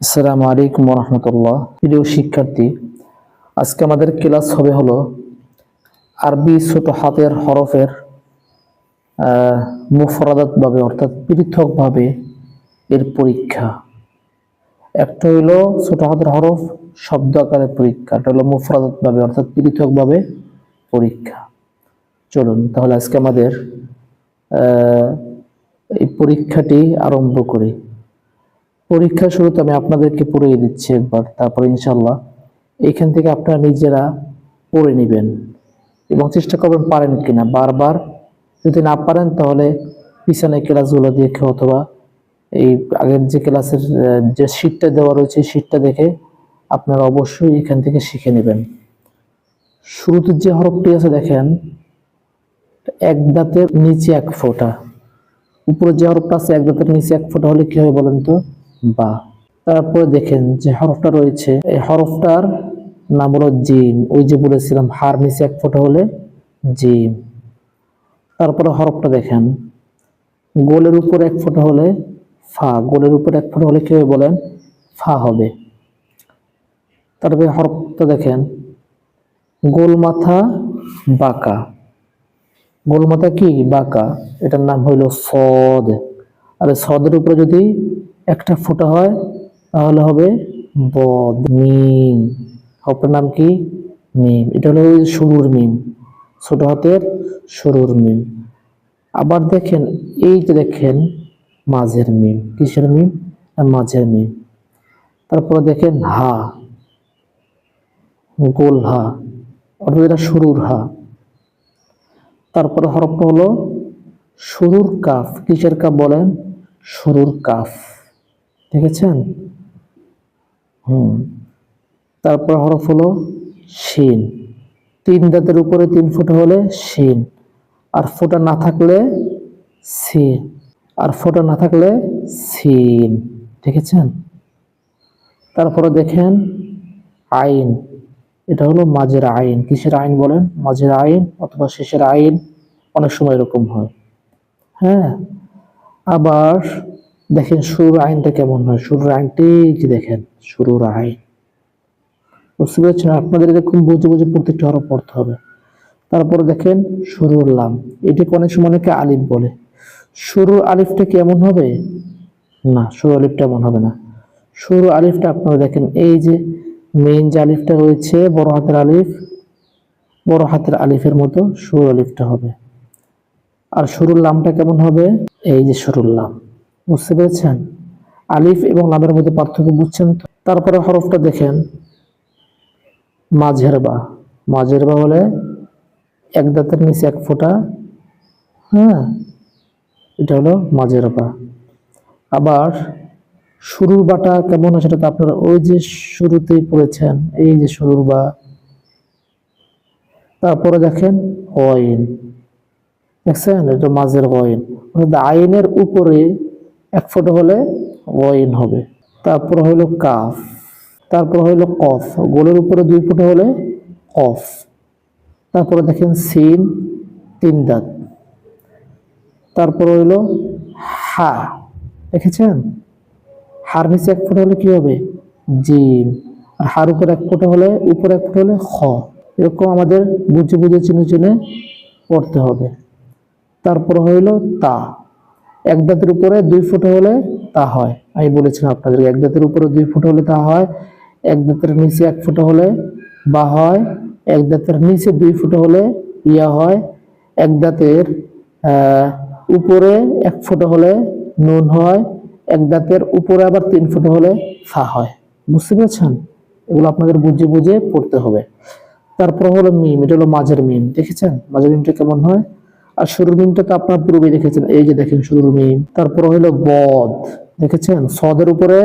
আসসালামু আলাইকুম রহমতুল্লাহ প্রিয় শিক্ষার্থী, আজকে আমাদের ক্লাস হবে হলো আরবি ছোট হাতের হরফের মুফরাদাত ভাবে অর্থাৎ পৃথকভাবে এর পরীক্ষা। একটা হইল ছোট হাতের হরফ, শব্দ আকারে পরীক্ষা। একটা হলো মুফরাদাত ভাবে অর্থাৎ পৃথকভাবে পরীক্ষা। চলুন, তাহলে আজকে আমাদের এই পরীক্ষাটি আরম্ভ করি। পরীক্ষা শুরুতে আমি আপনাদেরকে পড়িয়ে দিচ্ছি একবার, তারপর ইনশাল্লাহ এখান থেকে আপনারা নিজেরা পড়ে নেবেন। এবং চেষ্টা করবেন পারেন কিনা। বারবার যদি না পারেন, তাহলে পিছনে ক্লাসগুলো দেখে অথবা এই আগের যে ক্লাসের যে শীটটা দেওয়া রয়েছে শীটটা দেখে আপনারা অবশ্যই এখান থেকে শিখে নেবেন। শুরুতে যে হরফটি আছে দেখেন, এক দাঁতের নিচে এক ফোঁটা। উপরে যে হরফটা আছে, এক দাঁতের নিচে এক ফোঁটা হলে কি হবে বলেন তো? বা তারপরে দেখেন যে হরফটা রয়েছে, এই হরফটার নাম হলো জিম। ওই যে বলেছিলাম হার এক ফোঁটা হলে জিম। তারপরে হরফটা দেখেন, গোলের উপর এক ফোঁটা হলে ফা, গোলের উপর এক ফোঁটা হলে কি হবে বলেন? ফা হবে। তারপরে হরফটা দেখেন, গোল মাথা, বাঁকা। গোল মাথা কি? বাঁকা। এটার নাম হইল সদ। আর সদের উপরে যদি একটা ফোঁটা হয়, তাহলে হবে বদ, মিম। হরফের নাম কি? মিম। এটা হলো শুরুর মিম। ছোট হাতের শুরুর মিম। আবার দেখেন, এই যে দেখেন, মাঝের মিম। কিসের মিম? মাঝের মিম। তারপরে দেখেন, হা। গোল হা। অর্থাৎ এটা শুরুর হা। তারপরে হরফটা হলো শুরুর কাফ। কিসের কাফ বলেন? শুরুর কাফ। দেখেছেন? হুম। তারপর হরফ হলো শিন। তিন দাঁতের উপরে তিন ফুট হলে শিন। আর ফোঁটা না থাকলে সিন। আর ফোঁটা না থাকলে সিন। দেখেছেন? তারপরে দেখেন আইন। এটা হলো মাঝের আইন। কিসের আইন বলেন? মাঝের আইন অথবা শেষের আইন। অনেক সময় এরকম হয়। হ্যাঁ? আবার দেখেন শুরুর আইনটা কেমন হয়? শুরুর আইনটি কি দেখেন, শুরুর আইন। বুঝতে পেরেছেন? আপনাদের এরকম বুঝে বুঝে প্রত্যেকটা হরফ পড়তে হবে। তারপরে দেখেন শুরুর লাম। এটাকে অনেক সময় অনেকে আলিফ বলে। শুরুর আলিফটা কেমন হবে? না শুরু আলিফটা এমন হবে না। শুরু আলিফটা আপনারা দেখেন, এই যে মেইন যে আলিফটা রয়েছে, বড় হাতের আলিফ, বড় হাতের আলিফের মতো শুরু আলিফটা হবে। আর শুরুর লামটা কেমন হবে? এই যে শুরুর লাম। বুঝতে পেরেছেন? আলিফ এবং লামের মধ্যে পার্থক্য বুঝছেন তারপরে হরফটা দেখেন। মাঝের বা মাঝের বা হলে এক দাঁতের নিচে এক ফোঁটা। হ্যাঁ এটা হলো মাঝের বা আবার শুরুর বাটা কেমন সেটা তো আপনারা ওই যে শুরুতেই পড়েছেন, এই যে শুরুর বা। তারপরে দেখেন অয়েন দেখছেন? এটা মাঝের অয়েন অর্থাৎ আইনের উপরে এক ফোঁটা হলে অয়েন হবে। তারপর হইল কাফ। তারপর হইল কফ। গোলের উপরে দুই ফোঁটা হলে কফ। তারপরে দেখেন সিন, তিন দাঁত। তারপর হইল হা। দেখেছেন? হার নিচে এক ফুট হলে কি হবে? জিম আর হার উপর এক ফোঁটা হলে, উপরে এক ফুট হলে খ। এরকম আমাদের বুঝে বুঝে চিনে চিনে পড়তে হবে। তারপর হইল তা। এক দাঁতের উপরে দুই ফোঁটা হলে তা হয়। আমি বলেছিলাম আপনাদের এক দাঁতের উপরে দুই ফুট হলে তা হয়, এক দাঁতের নিচে এক ফোঁটা হলে বা হয়, এক দাঁতের নিচে দুই ফোঁটা হলে ইয়া হয়, এক দাঁতের উপরে এক ফোঁটা হলে নুন হয়, এক দাঁতের উপরে আবার তিন ফোঁটা হলে ফা হয়। বুঝতে পেরেছেন? এগুলো আপনাদের বুঝে বুঝে পড়তে হবে। তারপর হলো মিম, এটা হলো মাঝের মিম, দেখেছেন? মাঝের মিমটা কেমন হয়? আর শুরুর মিমটা তো আপনার পূর্বে দেখেছেন। এই যে দেখেন মিম, তারপর হলো বদ। দেখেছেন? সদের উপরে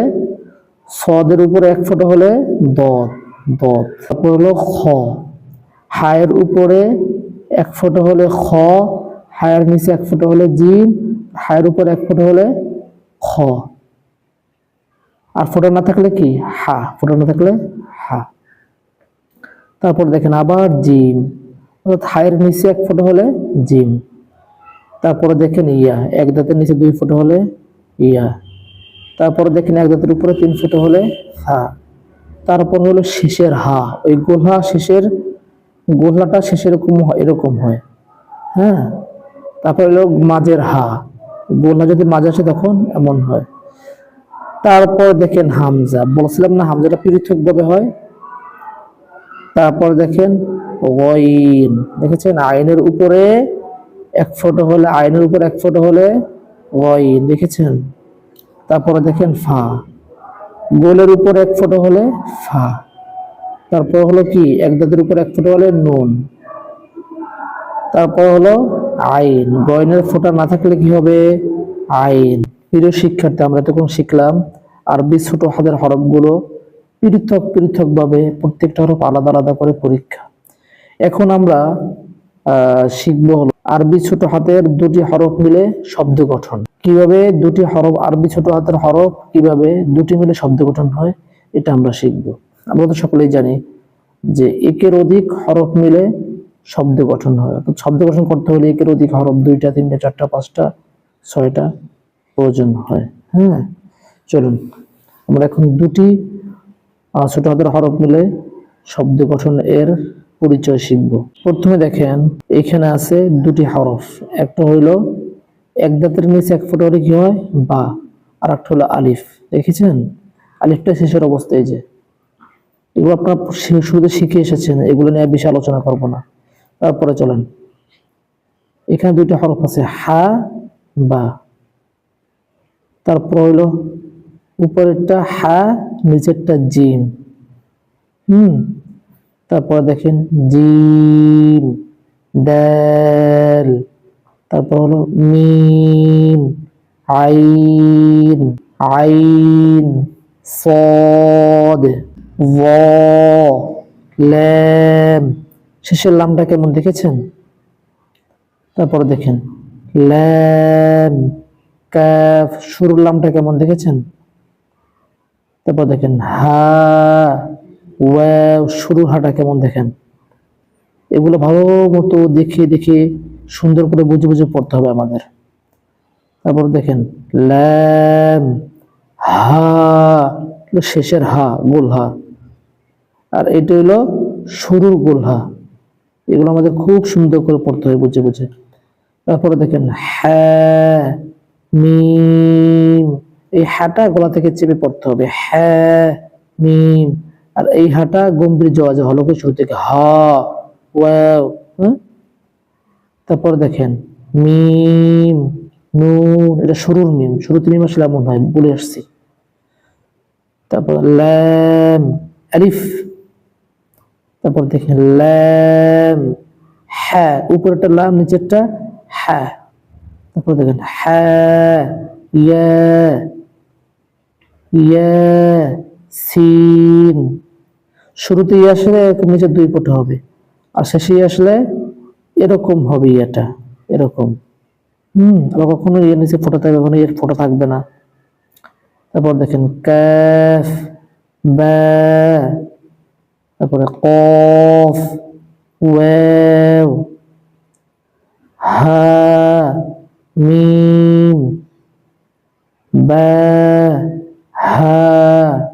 সদের উপরে এক ফোঁটা হলে দদ দদ। তারপর হলো খ। হায়ের উপরে এক ফোঁটা হলে খ, হায়ের নিচে এক ফোঁটা হলে জিম হায়ের উপরে এক ফোঁটা হলে খ। আর ফোঁটা না থাকলে কি? হা। ফোঁটা না থাকলে হা। তারপর দেখেন আবার জিম অর্থাৎ হায়ের নিচে এক ফোঁটা হলে জিম। তারপরে দেখেন ইয়া, এক দাঁতের নিচে দুই ফোঁটা হলে ইয়া। তারপরে দেখেন এক দাঁতের উপরে তিন ফুটো হলে হা। তারপর হলো শেষের হা। ওই গোলহা শেষের, গোলহাটা শেষের এরকম হয় এরকম হয়। হ্যাঁ? তারপর হলো মাঝের হা। গোলহা যদি মাঝে আসে তখন এমন হয়। তারপর দেখেন হামজা। বলছিলাম না হামজাটা পৃথকভাবে হয়? তারপর দেখেন ওয়াইন দেখেছেন? আইনের উপরে এক ফোটো হলে, আইনের উপর এক ফোটো হলে ওয়াইন দেখেছেন? তারপরে দেখেন ফা। গোলের উপর এক ফোটো হলে ফা। তারপর হলো কি? এক দাঁতের উপর এক ফোটো হলে নুন। তারপর হলো আইন। গয়নের ফোঁটা না থাকলে কি হবে? আইন। প্রিয় শিক্ষার্থী, আমরা তখন শিখলাম আরবি ছোট হাতের হরফগুলো পৃথক পৃথকভাবে প্রত্যেকটা হরফ আলাদা আলাদা করে পরীক্ষা। এখন আমরা শিখব হলো আরবি ছোট হাতের দুটি হরফ মিলে শব্দ গঠন। কীভাবে দুটি হরফ আরবি ছোট হাতের হরফ, কীভাবে দুটি মিলে শব্দ গঠন হয়, এটা আমরা শিখব। আমরা তো সকলেই জানি যে একের অধিক হরফ মিলে শব্দ গঠন হয়। অর্থাৎ শব্দ গঠন করতে হলে একের অধিক হরফ দুইটা, তিনটা, চারটা, পাঁচটা, ছয়টা প্রয়োজন হয়। হ্যাঁ? চলুন, আমরা এখন দুটি ছোট হাতের হরফ মিলে শব্দ গঠন এর পরিচয় শিখব। প্রথমে দেখেন, এখানে আছে দুটি হরফ। একটা হইল এক দাঁতের নিচে, এক ফুট হলে কি হয়? বা। আর একটা হলো আলিফ। দেখেছেন? আলিফটা শেষের অবস্থায় যে। এগুলো আপনার শুরুতে শিখে এসেছেন, এগুলো নিয়ে বেশি আলোচনা করব না। তারপরে চলেন। এখানে দুইটা হরফ আছে, হা, বা। তারপর হইল উপরেরটা হা নিচেরটা জিম হুম, তারপর দেখেন জিম দাল, তারপর হলো মিম, আইন আইন, সদ ও ল্যাম শেষের লামটা কেমন দেখেছেন? তারপরে দেখেন ল্যাম ক্যাফ, শুরুর লামটা কেমন দেখেছেন? তারপর দেখেন, হা, ওয়াও শুরুর হাটা কেমন দেখেন? এগুলো ভালো মতো দেখে দেখে সুন্দর করে বুঝে বুঝে পড়তে হবে আমাদের। তারপর দেখেন, ল্যাম, হা শেষের হা, গোল হা। আর এটা হলো শুরুর গোল হা। এগুলো আমাদের খুব সুন্দর করে পড়তে হয় বুঝে বুঝে। তারপরে দেখেন হ্যাঁ মিম এই হাটা গলা থেকে চেপে পড়তে হবে। হ্যাঁ মিম। আর এই হাটা গম্ভীর জওয়া যে হলকে শুরু থেকে হা হ্যাঁ? তারপর দেখেন, মিম নুন এটা শুরুর মিম, শুরুতে মিম আসলে এমন হয়, বলে আসছি। তারপর ল্যাম, আলিফ। তারপর দেখেন, ল্যাম হ্যাঁ উপরেরটা লাম, নিচেরটা হ্যাঁ। তারপর দেখেন হ্যাঁ ইয়া। ইয়া শুরুতে ইয়ে আসলে এরকম নিচে দুই পটে হবে। আর শেষে আসলে এরকম হবে ইয়েটা, এরকম। হুম, আবার কখনো ইয়ে নিচে ফোটা থাকবে, কখনো ইয়ের ফোটা থাকবে না। তারপর দেখেন ক্যাফ বা, তারপরে কফ, ওয়াও, হা, মিম, বা ها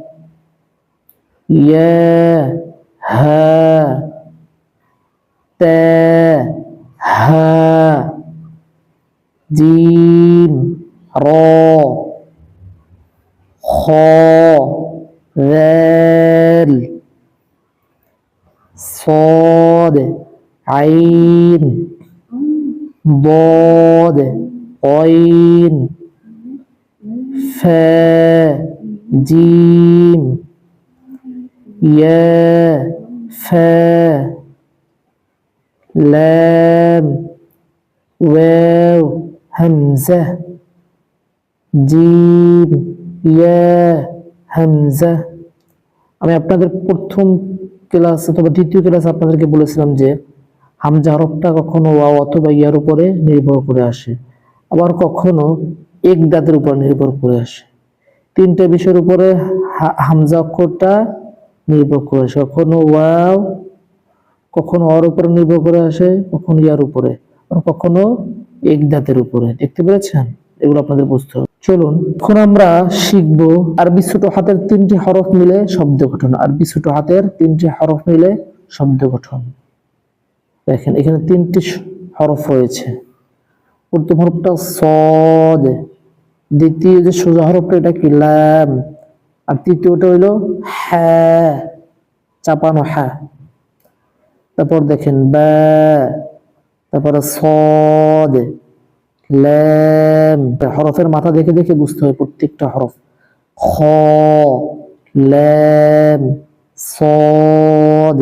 يا ها تا ها جيم را خا ذال صاد عين ضاد عين فا জিম ইয়া, ফা, লাম, ওয়াও, হামজা জিম ইয়া, হামজা। আমি আপনাদের প্রথম ক্লাস অথবা দ্বিতীয় ক্লাস আপনাদেরকে বলেছিলাম যে হামজা হরফটা কখনো ওয়া অথবা ইয়ার উপরে নির্ভর করে আসে, আবার কখনো এক দাঁতের উপর নির্ভর করে আসে। তিনটে বিষয়ের উপরে হামজা অক্ষরটা নির্ভর করে কখনো ওয়াও, কখনো অর উপরে নির্ভর করে আসে, কখনো ইয়ার উপরে কখনো এক দাঁতের উপরে। দেখতে পেরেছেন? এগুলো আপনাদের বুঝতে হবে। চলুন, এখন আমরা শিখব আরবি ছোট হাতের তিনটি হরফ মিলে শব্দ গঠন। আরবি ছোট হাতের তিনটি হরফ মিলে শব্দ গঠন। দেখেন, এখানে তিনটি হরফ রয়েছে। প্রথম হরফটা সদ দ্বিতীয় যে সোজা হরফটা, এটা কি? লাম। আর তৃতীয়টা হইল হ্যাঁ চাপানো হ্যাঁ। তারপর দেখেন বা, তারপরে সদ ল্যাম হরফের মাথা দেখে দেখে বুঝতে হয় প্রত্যেকটা হরফ। খ ল্যাম সদ,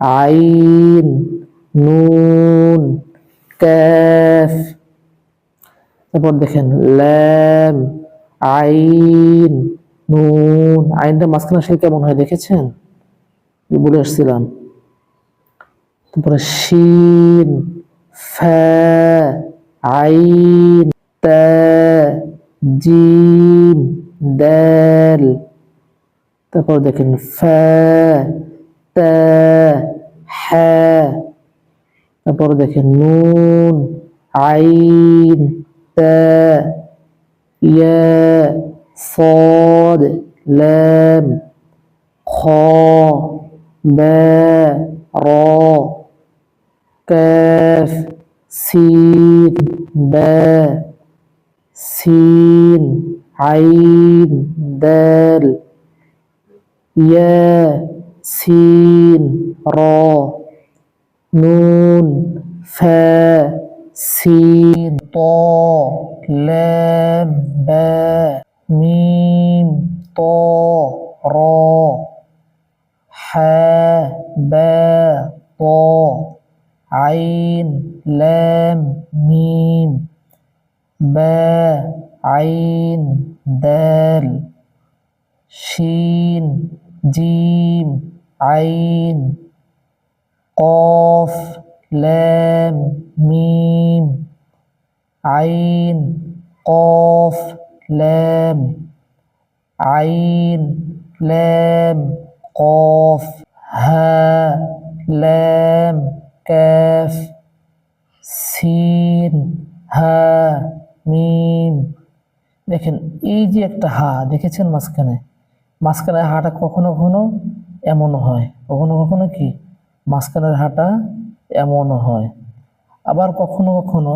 আইন, নুন ক্যাফ তারপর দেখেন, ল্যাম, আইন, নুন আইনটা মাঝখানে আসলে কেমন হয় দেখেছেন? বলে আসছিলাম। তারপরে শিন, ফা, আইন জিম, দাল। তারপর দেখেন, ফা, তা হ্যাঁ তারপর দেখেন, নুন, আইন ت يا صاد لام خا باء را كاف سين باء سين عين دال يا سين را نون فاء سين طا لام با ميم طا را حا با طا عين لام ميم با عين دال شين جيم عين قاف لام দেখেছেন মাঝখানে? মাঝখানে হাটা কখনো কখনো এমনও হয়। কখনো কখনো কি? মাঝখানের হাটা এমনও হয়। আবার কখনো কখনো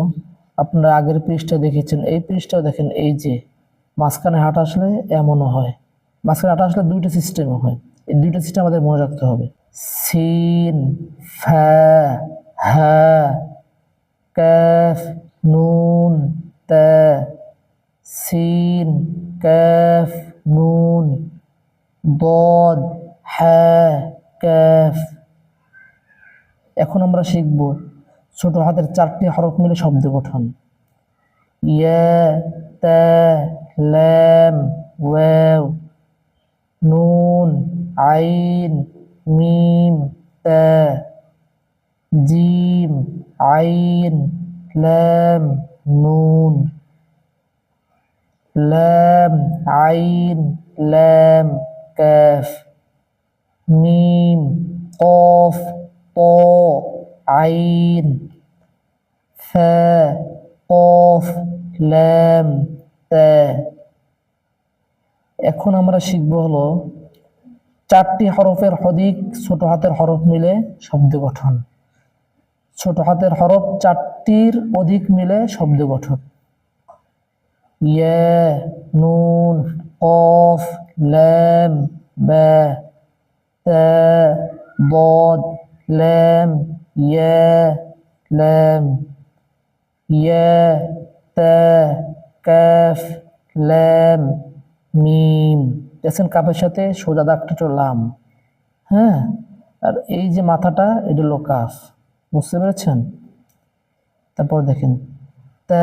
আপনারা আগের পৃষ্ঠা দেখেছেন, এই পৃষ্ঠাও দেখেন, এই যে মাঝখানে হাঁটা আসলে এমনও হয়। মাঝখানে হাঁটা আসলে দুইটা সিস্টেমও হয়। এই দুইটা সিস্টেম আমাদের মনে রাখতে হবে। সিন, ফা, হা কাফ নুন, তা, সিন কাফ নুন ضاد হা কাফ এখন আমরা শিখব ছোট হাতের চারটি হরফ মিলে শব্দ গঠন ইয়া তা লাম ওয়াও নুন আইন মিম তা জিম আইন লাম নুন লাম আইন, লাম, কাফ, মিম, কফ ط আইন, ফা, কফ, লাম, তা। এখন আমরা শিখব হলো চারটি হরফের অধিক ছোট হাতের হরফ মিলে শব্দ গঠন। ছোট হাতের হরফ চারটির অধিক মিলে শব্দ গঠন। ইয়া নুন কফ লাম বা তা ضاد لام يا لام يا تا কাফ লাম মিম দেখছেন কাপের সাথে সোজা দাগটা হলো লাম হ্যাঁ আর এই যে মাথাটা এটা হলো কাফ বুঝতে পেরেছেন তারপর দেখেন তা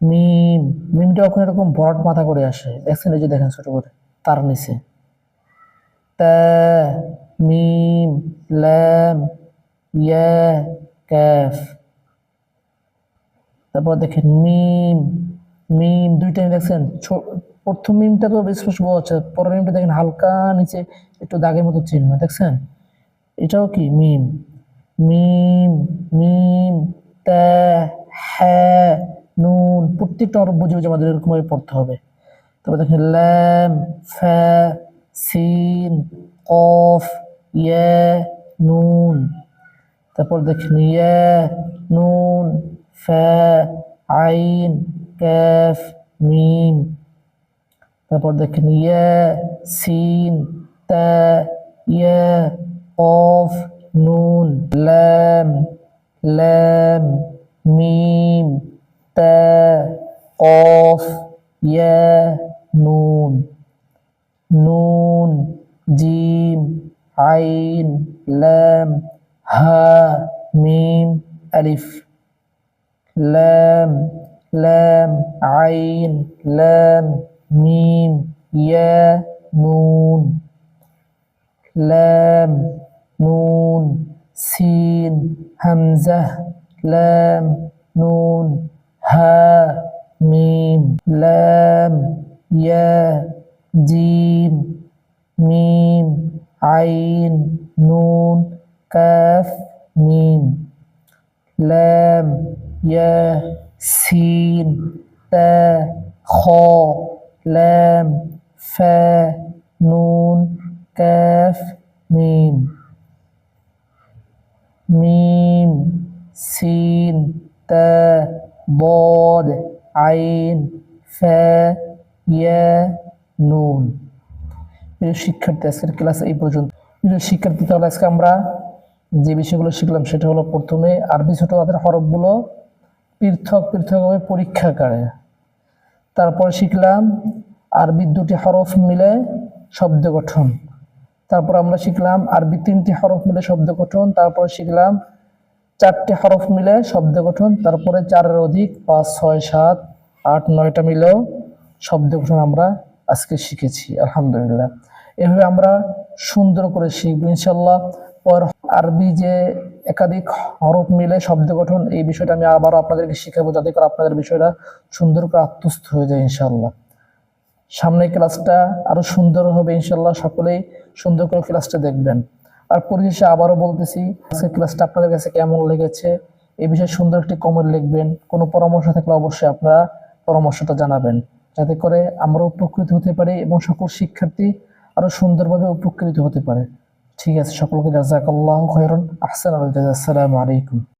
মিম মিমটা ওখানে এরকম বড় মাথা করে আসে। দেখছেন এই যে দেখেন ছোট করে, তার নিচে। মিম লাম ইয়া কাফ তারপর দেখেন মিম মিম, দুইটা দেখছেন? প্রথম মিমটা তো স্পষ্ট বোঝা যাচ্ছে, পরের মিমটা দেখেন হালকা নিচে একটু দাগের মতো চিহ্ন, দেখছেন? এটাও কি? মিম মিম মিম তা হ্যাঁ নুন প্রত্যেকটা হরফ বুঝে বুঝে আমাদের এরকমভাবে পড়তে হবে। তারপর দেখেন ল্যাম ফা সিন, কফ, ইয়া, নুন। তারপর দেখেন ইয়া, নুন ফা আইন কাফ মিম। তারপর দেখেন ইয়া, সিন তা ইয়া, কফ, নুন লাম লাম মিম তা কফ ইয়া নুন নুন জিম আইন লাম হা মিম আলিফ লাম লাম আইন লাম মিম ইয়া নুন লাম নুন সিন হামজা লাম নুন হা মিম, লাম, ইয়া, জিম, মিম, আইন, নুন, কাফ, মিম। লাম, ইয়া, সিন, তা, খ। লাম, ফা, নুন, কাফ, মিম। মিম, সিন, তা, বদ। আইন, ফা, ইয়া, নুন। প্রিয় শিক্ষার্থী, আজকের ক্লাস এই পর্যন্ত। প্রিয় শিক্ষার্থী, তাহলে আজকে আমরা যে বিষয়গুলো শিখলাম সেটা হলো প্রথমে আরবি ছোট হাতের হরফগুলো পৃথক পৃথকভাবে পরীক্ষা করে। তারপর শিখলাম আরবির দুটি হরফ মিলে শব্দ গঠন। তারপর আমরা শিখলাম আরবি তিনটি হরফ মিলে শব্দ গঠন। তারপর শিখলাম চারটি হরফ মিলে শব্দ গঠন, তারপরে চারের অধিক পাঁচ, ছয়, সাত, আট, নয়টা মিলেও শব্দ গঠন আমরা আজকে শিখেছি, আলহামদুলিল্লাহ। এভাবে আমরা সুন্দর করে শিখব ইনশাল্লাহ পর আরবি যে একাধিক হরফ মিলে শব্দ গঠন, এই বিষয়টা আমি আবারও আপনাদেরকে শিখাবো, যাতে করে আপনাদের বিষয়টা সুন্দর করে আত্মস্থ হয়ে যায় ইনশাল্লাহ সামনের ক্লাসটা আরও সুন্দর হবে ইনশাল্লাহ সকলেই সুন্দর করে ক্লাসটা দেখবেন। আর পরিশেষে আবারও বলতেছি, আজকের ক্লাসটা আপনাদের কাছে কেমন লেগেছে? এ বিষয়ে সুন্দর একটি কমেন্ট লিখবেন। কোনো পরামর্শ থাকলে অবশ্যই আপনারা পরামর্শটা জানাবেন। যাতে করে আমরা উপকৃত হতে পারি এবং সকল শিক্ষার্থী আরও সুন্দরভাবে উপকৃত হতে পারে। ঠিক আছে, সকলকে জাজাকাল্লাহ খয়রন। আহসান আসসালামু আলাইকুম।